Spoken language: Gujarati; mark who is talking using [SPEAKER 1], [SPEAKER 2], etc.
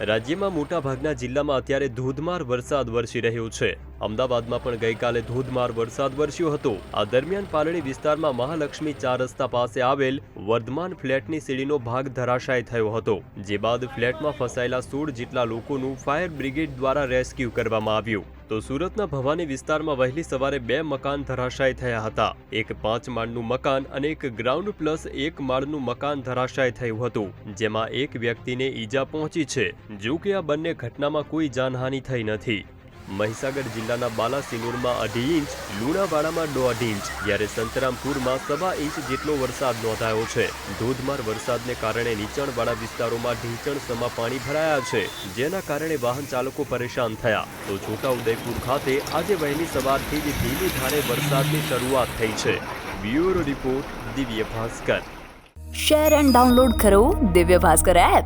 [SPEAKER 1] રાજ્યમાં મોટાભાગના જિલ્લામાં અત્યારે ધોધમાર વરસાદ વરસી રહ્યો છે. અમદાવાદમાં પણ ગઈકાલે ધોધમાર વરસાદ વરસ્યો હતો. આ દરમિયાન પાલડી વિસ્તારમાં મહાલક્ષ્મી ચાર રસ્તા પાસે આવેલ વર્ધમાન ફ્લેટની સીડીનો ભાગ ધરાશાય થયો હતો, જે બાદ ફ્લેટમાં ફસાયેલા સોળ જેટલા લોકોનું ફાયર બ્રિગેડ દ્વારા રેસ્ક્યુ કરવામાં આવ્યું. તો સુરતના ભવાની વિસ્તારમાં વહેલી સવારે બે મકાન ધરાશાય થયા હતા. એક પાંચ માળનું મકાન અને એક ગ્રાઉન્ડ પ્લસ એક માળનું મકાન ધરાશાય થયું હતું, જેમાં એક વ્યક્તિને ઈજા પહોંચી છે જો કે આ બંને ઘટનામાં કોઈ જાનહાનિ થઈ નથી. મહીસાગર જિલ્લાના બાલાસિનોરમાં અઢી ઇંચ, લુણાવાડામાં દોઢ ઇંચ. જ્યારે સંતરામપુરમાં સવા ઇંચ જેટલો વરસાદ નોંધાયો છે. ધોધમાર વરસાદને કારણે નીચાણવાળા વિસ્તારોમાં ઢીંચણસમાં પાણી ભરાયા છે, જેના કારણે વાહન ચાલકો પરેશાન થયા. તો છોટાઉદેપુર ખાતે આજે વહેલી સવારથી જ ધીમી ધારે વરસાદની શરૂઆત થઈ છે. Bureau report Divya Bhaskar.
[SPEAKER 2] Share and download કરો દિવ્ય ભાસ્કર એપ.